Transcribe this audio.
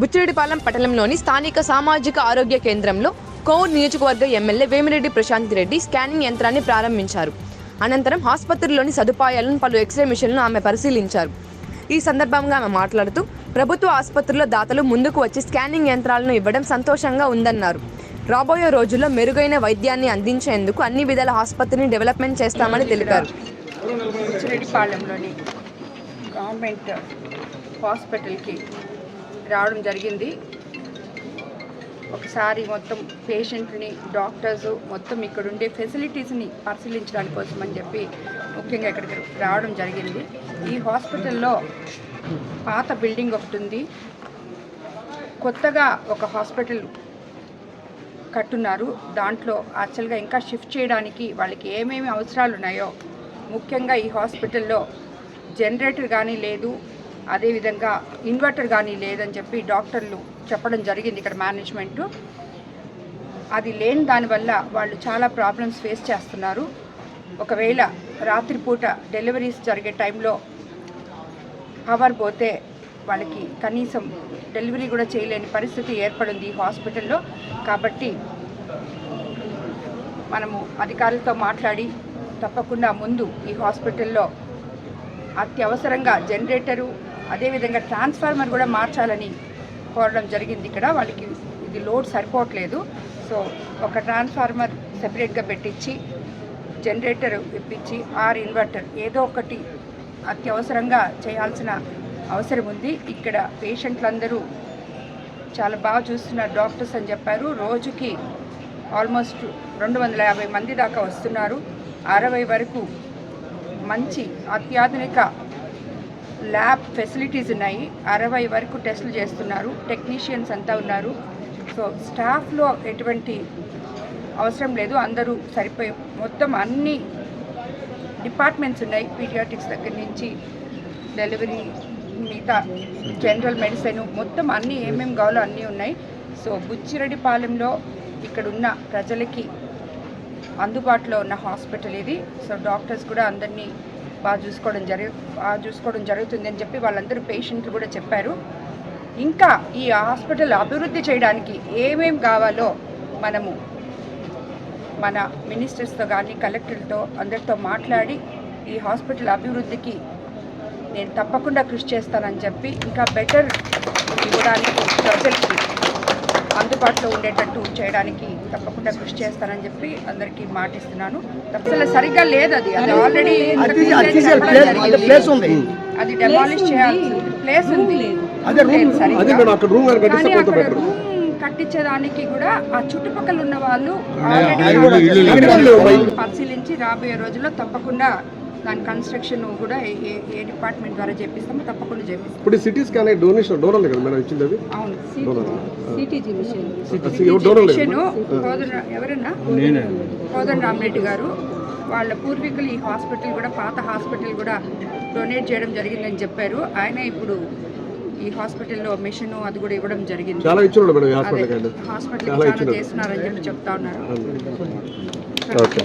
బుచ్చిరెడ్డిపాలెం పట్టణంలోని స్థానిక సామాజిక ఆరోగ్య కేంద్రంలో కోవూరు నియోజకవర్గ ఎమ్మెల్యే వేమిరెడ్డి ప్రశాంత్ రెడ్డి స్కానింగ్ యంత్రాన్ని ప్రారంభించారు. అనంతరం ఆసుపత్రిలోని సదుపాయాలను పలు ఎక్స్రే మిషన్లను ఆమె పరిశీలించారు. ఈ సందర్భంగా ఆమె మాట్లాడుతూ ప్రభుత్వ ఆసుపత్రుల దాతలు ముందుకు వచ్చి స్కానింగ్ యంత్రాలను ఇవ్వడం సంతోషంగా ఉందన్నారు. రాబోయే రోజుల్లో మెరుగైన వైద్యాన్ని అందించేందుకు అన్ని విధాల ఆసుపత్రిని డెవలప్మెంట్ చేస్తామని తెలిపారు. గవర్నమెంట్ హాస్పిటల్కి రావడం జరిగింది. ఒకసారి మొత్తం పేషెంట్ని డాక్టర్స్ మొత్తం ఇక్కడ ఉండే ఫెసిలిటీస్ని పరిశీలించడానికి కోసం అని చెప్పి ముఖ్యంగా ఇక్కడికి రావడం జరిగింది. ఈ హాస్పిటల్లో పాత బిల్డింగ్ ఒకటి ఉంది. కొత్తగా ఒక హాస్పిటల్ కట్టున్నారు. దాంట్లో యాక్చువల్గా ఇంకా షిఫ్ట్ చేయడానికి వాళ్ళకి ఏమేమి అవసరాలు ఉన్నాయో ముఖ్యంగా ఈ హాస్పిటల్లో జనరేటర్ కానీ లేదు. అదేవిధంగా ఇన్వర్టర్ కానీ లేదని చెప్పి డాక్టర్లు చెప్పడం జరిగింది ఇక్కడ మేనేజ్మెంటు. అది లేని దానివల్ల వాళ్ళు చాలా ప్రాబ్లమ్స్ ఫేస్ చేస్తున్నారు. ఒకవేళ రాత్రిపూట డెలివరీస్ జరిగే టైంలో పవర్ పోతే వాళ్ళకి కనీసం డెలివరీ కూడా చేయలేని పరిస్థితి ఏర్పడింది ఈ హాస్పిటల్లో. కాబట్టి మనము అధికారులతో మాట్లాడి తప్పకుండా ముందు ఈ హాస్పిటల్లో అత్యవసరంగా జనరేటరు అదేవిధంగా ట్రాన్స్ఫార్మర్ కూడా మార్చాలని కోరడం జరిగింది ఇక్కడ. వాళ్ళకి ఇది లోడ్ సరిపోవట్లేదు. సో ఒక ట్రాన్స్ఫార్మర్ సెపరేట్గా పెట్టించి జనరేటర్ ఇప్పించి ఆర్ ఇన్వర్టర్ ఏదో ఒకటి అత్యవసరంగా చేయాల్సిన అవసరం ఉంది. ఇక్కడ పేషెంట్లందరూ చాలా బాగా చూస్తున్నారు. డాక్టర్స్ అని చెప్పారు. రోజుకి ఆల్మోస్ట్ రెండు వందల యాభై మంది దాకా వస్తున్నారు. అరవై వరకు మంచి అత్యాధునిక ల్యాబ్ ఫెసిలిటీస్ ఉన్నాయి. అరవై వరకు టెస్టులు చేస్తున్నారు. టెక్నీషియన్స్ అంతా ఉన్నారు. సో స్టాఫ్లో ఎటువంటి అవసరం లేదు. అందరూ సరిపోయి మొత్తం అన్ని డిపార్ట్మెంట్స్ ఉన్నాయి. పీడియాటిక్స్ దగ్గర నుంచి డెలివరీ మిగతా జనరల్ మెడిసిన్ మొత్తం అన్నీ ఏమేమి కావాలో అన్నీ ఉన్నాయి. సో బుచ్చిరెడ్డిపాలెంలో ఇక్కడున్న ప్రజలకి అందుబాటులో ఉన్న హాస్పిటల్ ఇది. సో డాక్టర్స్ కూడా అందరినీ బాగా చూసుకోవడం జరుగు బాగా చూసుకోవడం జరుగుతుంది అని చెప్పి వాళ్ళందరూ పేషెంట్లు కూడా చెప్పారు. ఇంకా ఈ హాస్పిటల్ అభివృద్ధి చేయడానికి ఏమేం కావాలో మనము మన మినిస్టర్స్తో కానీ కలెక్టర్లతో అందరితో మాట్లాడి ఈ హాస్పిటల్ అభివృద్ధికి నేను తప్పకుండా కృషి చేస్తానని చెప్పి ఇంకా బెటర్ ఇవ్వడానికి ప్రజలకి అందుబాటులో ఉండేటట్టు చేయడానికి తప్పకుండా కృషి చేస్తానని చెప్పి అందరికీ మాటిస్తున్నాను అసలు సరిగ్గా లేదు అది అది ఆల్రెడీ అది డెమాలిష్ చేయాల్సి ప్లేస్ ఉంది రూమ్ కట్టించేదానికి కూడా ఆ చుట్టుపక్కల ఉన్న వాళ్ళు పరిశీలించి రాబోయే రోజుల్లో తప్పకుండా దాని కన్స్ట్రక్షన్ కూడా ఏ- ఏ- డిపార్ట్మెంట్ ద్వారా చేపిస్తామో తప్పకుండా చేపిస్తాం. ఇప్పుడు సిటీ స్కాన్ డొనేషన్ డోనర్ కదా మేడం ఇచ్చింది అది అవును సిటీజీ మిషన్ కోదండ ఎవరన్నా? కోదండ రామరెడ్డి గారు వాళ్ళ పూర్వీకులు ఈ హాస్పిటల్ కూడా పాత హాస్పిటల్ కూడా డొనేట్ చేయడం జరిగిందని చెప్పారు. ఆయన ఇప్పుడు ఈ హాస్పిటల్లో మిషన్ అది కూడా ఇవ్వడం జరిగింది. చాలా మేడం అదే హాస్పిటల్ చాలా. చేస్తున్నారని చెప్పి చెప్తా ఉన్నారు. ఓకే.